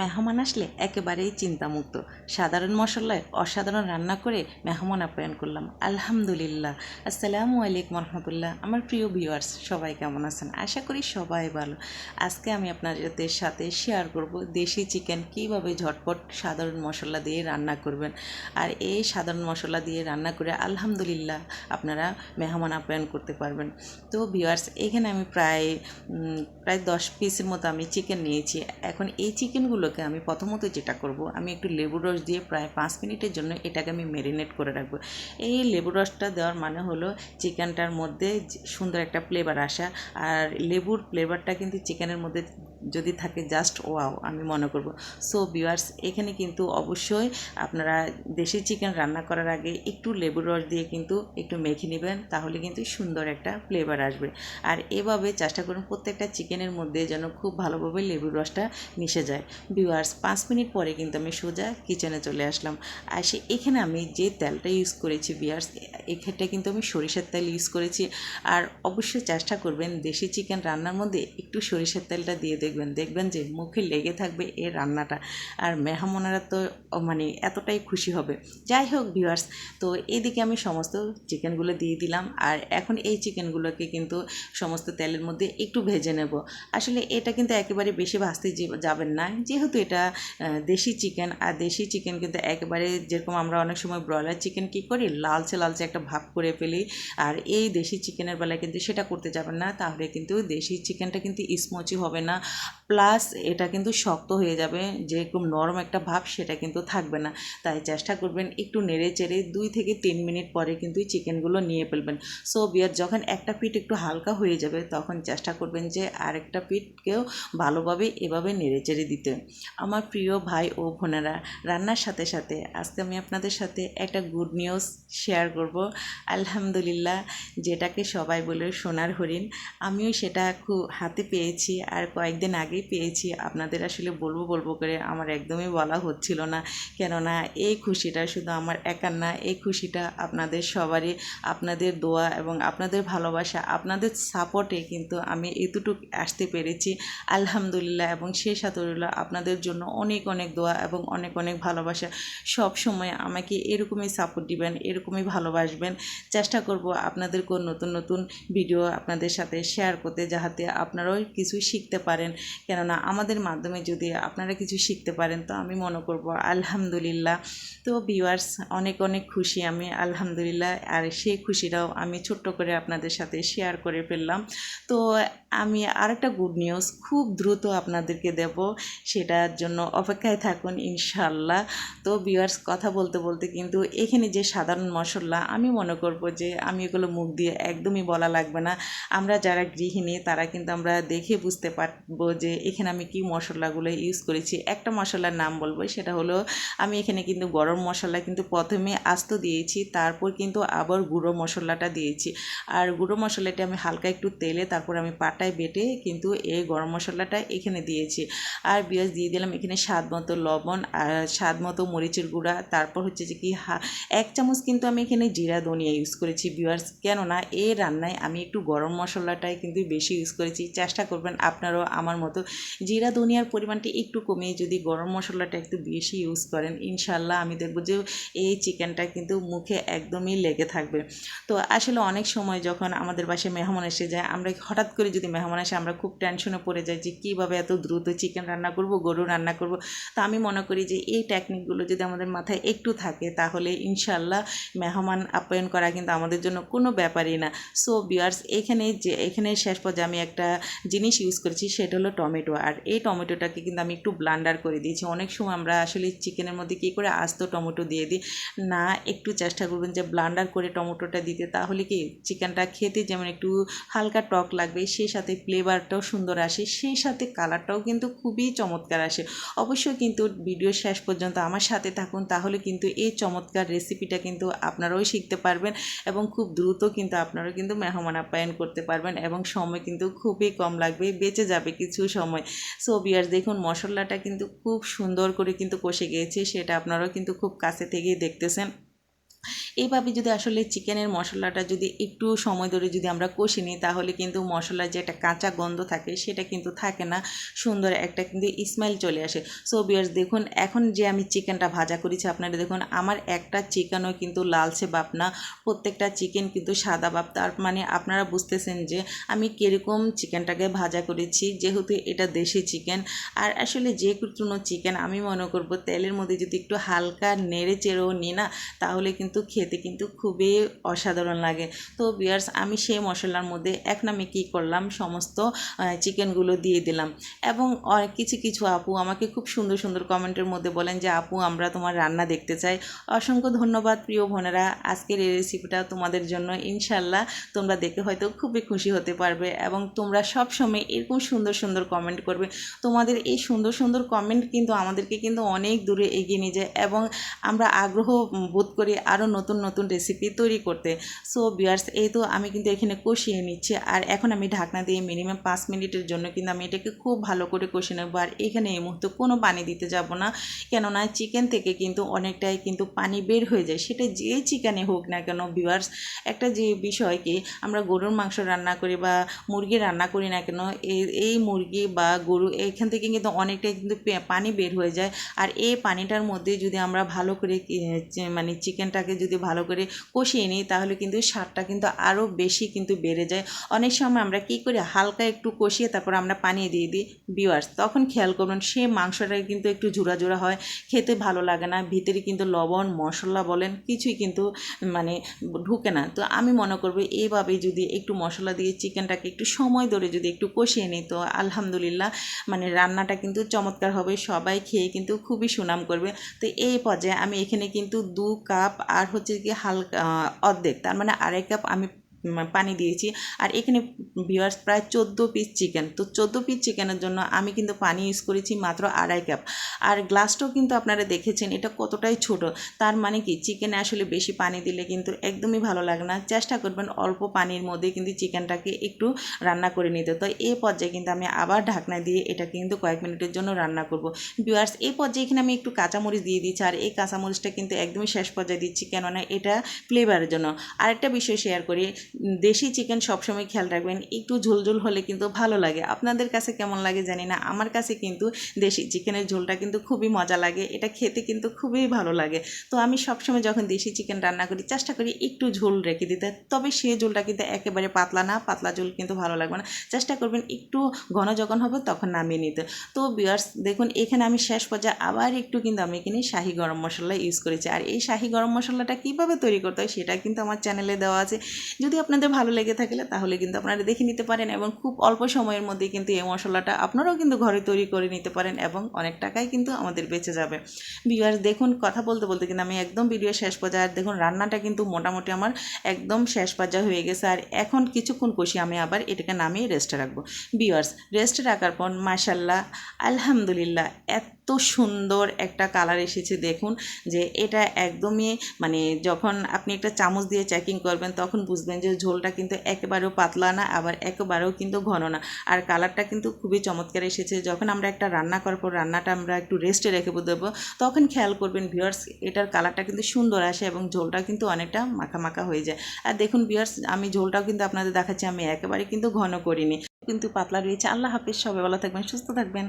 মেহমান আসলে একেবারেই চিন্তামুক্ত। সাধারণ মশলায় অসাধারণ রান্না করে মেহমান আপ্যায়ন করলাম। আলহামদুলিল্লাহ। আসসালামু আলাইকুম রহমতুল্লাহ। আমার প্রিয় ভিউয়ার্স, সবাই কেমন আছেন? আশা করি সবাই ভালো। আজকে আমি আপনাদের সাথে শেয়ার করব দেশি চিকেন কীভাবে ঝটপট সাধারণ মশলা দিয়ে রান্না করবেন। আর এই সাধারণ মশলা দিয়ে রান্না করে আলহামদুলিল্লাহ আপনারা মেহমান আপ্যায়ন করতে পারবেন। তো ভিউয়ার্স, এখানে আমি প্রায় প্রায় দশ পিসের মতো আমি চিকেন নিয়েছি। এখন এই চিকেনগুলোকে আমি প্রথমত যেটা করব, আমি একটু লেবু রস দিয়ে প্রায় পাঁচ মিনিটের জন্য এটাকে আমি ম্যারিনেট করে রাখব। এই লেবু রসটা দেওয়ার মানে হলো চিকেনটার মধ্যে সুন্দর একটা ফ্লেভার আসা, আর লেবুর ফ্লেভারটা কিন্তু চিকেনের মধ্যে যদি থাকে জাস্ট ওয়াও আমি মনে করব। সো ভিউয়ার্স এখানে কিন্তু অবশ্যই আপনারা দেশি চিকেন রান্না করার আগে একটু লেবুর রস দিয়ে কিন্তু একটু মেখে নেবেন, তাহলে কিন্তু সুন্দর একটা ফ্লেভার আসবে। আর এভাবে চেষ্টা করুন প্রত্যেকটা চিকেনের মধ্যে যেন খুব ভালোভাবে লেবুর রসটা মিশে যায়। ভিউয়ার্স পাঁচ মিনিট পরে কিন্তু আমি সোজা কিচেনে চলে আসলাম। আর সে, এখানে আমি যে তেলটা ইউজ করেছি ভিউয়ার্স এক্ষেত্রে কিন্তু আমি সরিষার তেল ইউজ করেছি। আর অবশ্যই চেষ্টা করবেন দেশি চিকেন রান্নার মধ্যে একটু সরিষার তেলটা দিয়ে দেখবেন দেখবেন যে মুখে লেগে থাকবে এই রান্নাটা। আর মেহমানেরা তো মানে এতটাই খুশি হবে। যাই হোক ভিউয়ার্স তো এদিকে আমি সমস্ত চিকেনগুলো দিয়ে দিলাম। আর এখন এই চিকেনগুলোকে কিন্তু সমস্ত তেলের মধ্যে একটু ভেজে নেব। আসলে এটা কিন্তু একেবারে বেশি ভাজতে যাবেন না। যেহেতু এটা দেশি চিকেন আর দেশি চিকেন কিন্তু একেবারে যেরকম আমরা অনেক সময় ব্রয়লার চিকেন কী করি? লালচে লালচে একটা ভাব করে ফেলি। আর এই দেশি চিকেনের বেলায় কিন্তু সেটা করতে যাবেন না। তাহলে কিন্তু দেশি চিকেনটা কিন্তু স্মচি হবে না। প্লাস এটা কিন্তু শক্ত হয়ে যাবে যেরকম নরম একটা ভাব সেটা কিন্তু থাকবে না। তাই চেষ্টা করবেন একটু নেড়ে চেড়ে দুই থেকে তিন মিনিট পরে কিন্তু চিকেনগুলো নিয়ে ফেলবেন। সো বিয়ার যখন একটা পিঠ একটু হালকা হয়ে যাবে, তখন চেষ্টা করবেন যে আরেকটা পিঠকেও ভালোভাবে এভাবে নেড়ে চেড়ে দিতে। আমার প্রিয় ভাই ও বোনেরা, রান্নার সাথে সাথে আজকে আমি আপনাদের সাথে একটা গুড নিউজ শেয়ার করব। আলহামদুলিল্লাহ, যেটাকে সবাই বলে সোনার হরিণ, আমিও সেটা খুব হাতে পেয়েছি। আর কয়েকদিন আগেই পেয়েছি। আপনাদের আসলে বলব বলব করে আমার একদমই বলা হচ্ছিল না। কেননা এই খুশিটা শুধু আমার একার না, এই খুশিটা আপনাদের সবারই। আপনাদের দোয়া এবং আপনাদের ভালোবাসা, আপনাদের সাপোর্টে কিন্তু আমি এতটুকু আসতে পেরেছি। আলহামদুলিল্লাহ এবং সেই সাথে রইল আপনাদের জন্য অনেক অনেক দোয়া এবং অনেক অনেক ভালোবাসা। সব সময় আমাকে এরকমই সাপোর্ট দিবেন, এরকমই ভালোবাসবেন। চেষ্টা করব আপনাদেরকেও নতুন নতুন ভিডিও আপনাদের সাথে শেয়ার করতে, যাহাতে আপনারাও কিছু শিখতে পারেন। কেননা আমাদের মাধ্যমে যদি আপনারা কিছু শিখতে পারেন, তো আমি মনে করব আলহামদুলিল্লাহ। তো ভিউয়ার্স অনেক অনেক খুশি আমি, আলহামদুলিল্লাহ। আর সেই খুশিটাও আমি ছোট্ট করে আপনাদের সাথে শেয়ার করে ফেললাম। তো আমি আরেকটা গুড নিউজ খুব দ্রুত আপনাদেরকে দেব, সেটার জন্য অপেক্ষায় থাকুন ইনশাল্লাহ তো ভিউয়ার্স কথা বলতে বলতে কিন্তু এখানে যে সাধারণ মশলা, আমি মনে করব যে আমি এগুলো মুখ দিয়ে একদমই বলা লাগবে না। আমরা যারা গৃহিণী, তারা কিন্তু আমরা দেখে বুঝতে পারব যে এখানে আমি কি মশলাগুলো ইউজ করেছি। একটা মশলার নাম বলব, সেটা হলো আমি এখানে কিন্তু গরম মশলা কিন্তু প্রথমে আস্ত দিয়েছি, তারপর কিন্তু আবার গুঁড়ো মশলাটা দিয়েছি। আর গুঁড়ো মশলাটা আমি হালকা একটু তেলে, তারপর আমি পাটায় বেটে কিন্তু এই গরম মশলাটা এখানে দিয়েছি। আর পেঁয়াজ দিয়ে দিলাম এখানে স্বাদ মতো লবণ, আর স্বাদ মতো মরিচের গুঁড়া, তারপর হচ্ছে যে কি হা, এক চামচ কিন্তু আমি এখানে জিরা ধনিয়া ইউজ করেছি ভিউয়ার্স কেননা এই রান্নায় আমি একটু গরম মশলাটাই কিন্তু বেশি ইউজ করেছি। চেষ্টা করবেন আপনারাও আমার মতো। জিরা ধনিয়ার পরিমাণটি একটু কমিয়ে যদি গরম মশলাটা একটু বেশি ইউজ করেন, ইনশাল্লাহ আমি দেখব যে এই চিকেনটা কিন্তু মুখে একদমই লেগে থাকবে। তো আসলে অনেক সময় যখন আমাদের বাসায় মেহমান এসে যায়, আমরা হঠাৎ করে যদি মেহমান আসে, আমরা খুব টেনশনে পড়ে যাই যে কীভাবে এত দ্রুত চিকেন রান্না করব, গরু রান্না করব। তো আমি মনে করি যে এই টেকনিকগুলো যদি আমাদের মাথায় একটু থাকে, তাহলে ইনশাল্লাহ মেহমান আপ্যায়ন করা কিন্তু আমাদের জন্য কোনো ব্যাপারই না। সো বিয়ার্স এখানে যে এখানে শেষ পর্যায়ে আমি একটা জিনিস ইউজ করেছি, সেটা হলো টমেটো। আর এই টমেটোটাকে কিন্তু আমি একটু ব্লান্ডার করে দিয়েছি। অনেক সময় আমরা আসলে চিকেনের মধ্যে কী করে আস্ত টমেটো দিয়ে দিই, না, একটু চেষ্টা করবেন যে ব্লান্ডার করে টমেটোটা দিতে। তাহলে কি চিকেনটা খেতে যেমন একটু হালকা টক লাগবে, সেই সাথে ফ্লেভারটাও সুন্দর আসে, সেই সাথে কালারটাও কিন্তু খুবই চমৎকার আসে। অবশ্যই কিন্তু ভিডিও শেষ পর্যন্ত আমার সাথে থাকুন, তাহলে কিন্তু এই চমৎকার রেসিপিটা কিন্তু আপনারাও শিখতে পারবেন এবং খুব দ্রুত কিন্তু আপনারাও কিন্তু মেহমান আপ্যায়ন করতে পারবেন এবং সময় কিন্তু খুবই কম লাগবে, বেঁচে যাবে কিছু সময়। সো বিয়ার দেখুন, মশলাটা কিন্তু খুব সুন্দর করে কিন্তু কষে গিয়েছে, সেটা আপনারাও কিন্তু খুব কাছে থেকেই দেখতেছেন। এইভাবে যদি আসলে চিকেনের মশলাটা যদি একটু সময় ধরে যদি আমরা কষে নিই, তাহলে কিন্তু মশলার যে একটা কাঁচা গন্ধ থাকে, সেটা কিন্তু থাকে না। সুন্দর একটা কিন্তু স্মেল চলে আসে। সো বিয়ার্স দেখুন, এখন যে আমি চিকেনটা ভাজা করেছি, আপনারা দেখুন, আমার একটা চিকেনও কিন্তু লালচে বাপ না। প্রত্যেকটা চিকেন কিন্তু সাদা বাপ তার মানে আপনারা বুঝতেছেন যে আমি কীরকম চিকেনটাকে ভাজা করেছি, যেহেতু এটা দেশি চিকেন। আর আসলে যে কোনো চিকেন আমি মনে করব তেলের মধ্যে যদি একটু হালকা নেড়ে চেড়েও নিই না, তাহলে কিন্তু খেতে কিন্তু খুবই অসাধারণ লাগে। তো বিয়ার্স আমি সেই মশলার মধ্যে এক নামে কী করলাম? সমস্ত চিকেনগুলো দিয়ে দিলাম। এবং কিছু কিছু আপু আমাকে খুব সুন্দর সুন্দর কমেন্টের মধ্যে বলেন যে, আপু, আমরা তোমার রান্না দেখতে চাই। অসংখ্য ধন্যবাদ প্রিয় বোনেরা। আজকের এই রেসিপিটা তোমাদের জন্য ইনশাল্লাহ তোমরা দেখে হয়তো খুবই খুশি হতে পারবে এবং তোমরা সব সময় এরকম সুন্দর সুন্দর কমেন্ট করবে। তোমাদের এই সুন্দর সুন্দর কমেন্ট কিন্তু আমাদেরকে কিন্তু অনেক দূরে এগিয়ে নিয়ে যায় এবং আমরা আগ্রহ বোধ করি আরও নতুন নতুন নতুন রেসিপি তৈরি করতে। সো বিয়ার্স এই তো আমি কিন্তু এখানে কষিয়ে নিচ্ছি। আর এখন আমি ঢাকনা দিয়ে মিনিমাম পাঁচ মিনিটের জন্য কিন্তু আমি এটাকে খুব ভালো করে কষিয়ে নেব। আর এখানে এই মুহূর্তে কোনো পানি দিতে যাব না। কেননা চিকেন থেকে কিন্তু অনেকটাই কিন্তু পানি বের হয়ে যায়। সেটা যে চিকেনে হোক না কেন ভিউয়ার্স একটা যে বিষয় কি, আমরা গরুর মাংস রান্না করি বা মুরগি রান্না করি না কেন, এই মুরগি বা গরু এখান থেকে কিন্তু অনেকটাই কিন্তু পানি বের হয়ে যায়। আর এই পানিটার মধ্যে যদি আমরা ভালো করে মানে চিকেনটাকে যদি ভালো করে কষিয়ে নিই, তাহলে কিন্তু স্বাদটা কিন্তু আরও বেশি কিন্তু বেড়ে যায়। অনেক সময় আমরা কি করি, হালকা একটু কষিয়ে তারপর আমরা পানি দিয়ে দিই বিওয়ার্স তখন খেয়াল করবেন সে মাংসটা কিন্তু একটু ঝুরা ঝুরা হয়, খেতে ভালো লাগে না, ভিতরে কিন্তু লবণ, মশলা বলেন, কিছুই কিন্তু মানে ঢুকে না। তো আমি মনে করব এইভাবে যদি একটু মশলা দিয়ে চিকেনটাকে একটু সময় ধরে যদি একটু কষিয়ে নিই, তো আলহামদুলিল্লাহ মানে রান্নাটা কিন্তু চমৎকার হবে, সবাই খেয়ে কিন্তু খুবই সুনাম করবে। তো এই পর্যায়ে আমি এখানে কিন্তু দু কাপ আর হচ্ছে কি হালকা অর্ধেক। তার মানে আড়াই কাপ আমি পানি দিয়েছি। আর এখানে ভিওয়ার্স প্রায় চোদ্দ পিস চিকেন তো চোদ্দ পিস চিকেনের জন্য আমি কিন্তু পানি ইউজ করেছি মাত্র আড়াই কাপ আর গ্লাসটাও কিন্তু আপনারা দেখেছেন, এটা কতটাই ছোট। তার মানে কি চিকেনে আসলে বেশি পানি দিলে কিন্তু একদমই ভালো লাগে না। চেষ্টা করবেন অল্প পানির মধ্যে কিন্তু চিকেনটাকে একটু রান্না করে নিতে। তো এই পর্যায়ে কিন্তু আমি আবার ঢাকনা দিয়ে এটা কিন্তু কয়েক মিনিটের জন্য রান্না করব। ভিউয়ার্স এই পর্যায়ে এখানে আমি একটু কাঁচামরিচ দিয়ে দিচ্ছি। আর এই কাঁচামরিচটা কিন্তু একদমই শেষ পর্যায়ে দিচ্ছি, কেননা এটা ফ্লেভারের জন্য। আরেকটা বিষয় শেয়ার করি দেশি চিকেন সবসময় খেয়াল রাখবেন, একটু ঝোলঝোল হলে কিন্তু ভালো লাগে। আপনাদের কাছে কেমন লাগে জানি না, আমার কাছে কিন্তু দেশি চিকেনের ঝোলটা কিন্তু খুবই মজা লাগে, এটা খেতে কিন্তু খুবই ভালো লাগে। তো আমি সবসময় যখন দেশি চিকেন রান্না করি, চেষ্টা করি একটু ঝোল রেখে দিতে, তবে সে ঝোলটা কিন্তু একেবারে পাতলা না, পাতলা ঝোল কিন্তু ভালো লাগবে না। চেষ্টা করবেন একটু ঘন যখন হবে তখন নামিয়ে নিতে। তো বিয়ার্স দেখুন এখানে আমি শেষ পর্যায়ে আবার একটু কিন্তু আমি এখানে শাহি গরম মশলা ইউজ করেছি। আর এই শাহি গরম মশলাটা কীভাবে তৈরি করতে হয় সেটা কিন্তু আমার চ্যানেলে দেওয়া আছে। যদি আপনাদের ভালো লেগে থাকলে তাহলে কিন্তু আপনারা দেখে নিতে পারেন এবং খুব অল্প সময়ের মধ্যে কিন্তু এই মশলাটা আপনারাও কিন্তু ঘরে তৈরি করে নিতে পারেন এবং অনেক টাকাই কিন্তু আমাদের বেঁচে যাবে। ভিউয়ার্স দেখুন, কথা বলতে বলতে কিন্তু আমি একদম ভিডিও শেষ পর্যায়ে, আর দেখুন, রান্নাটা কিন্তু মোটামুটি আমার একদম শেষ পর্যায়ে হয়ে গেছে। আর এখন কিছুক্ষণ কষি আমি আবার এটাকে নামিয়ে রেস্টে রাখব। ভিউয়ার্স রেস্টে রাখার পর মাশাল্লাহ আলহামদুলিল্লাহ, এত সুন্দর একটা কালার এসেছে, দেখুন, যে এটা একদমই মানে যখন আপনি একটা চামচ দিয়ে চেকিং করবেন, তখন বুঝবেন যে ঝোলটা কিন্তু একেবারেও পাতলা না, আবার একেবারেও কিন্তু ঘন না। আর কালারটা কিন্তু খুবই চমৎকার এসেছে। যখন আমরা একটা রান্না করার পর রান্নাটা আমরা একটু রেস্টে রেখে দেবো, তখন খেয়াল করবেন ভিউয়ার্স এটার কালারটা কিন্তু সুন্দর আসে এবং ঝোলটা কিন্তু অনেকটা মাখা মাখা হয়ে যায়। আর দেখুন ভিউয়ার্স আমি ঝোলটাও কিন্তু আপনাদের দেখাচ্ছি, আমি একেবারে কিন্তু ঘন করিনি। কিন্তু পাতলা রয়েছে। আল্লাহ হাফিজ, সবাই ভালো থাকবেন, সুস্থ থাকবেন।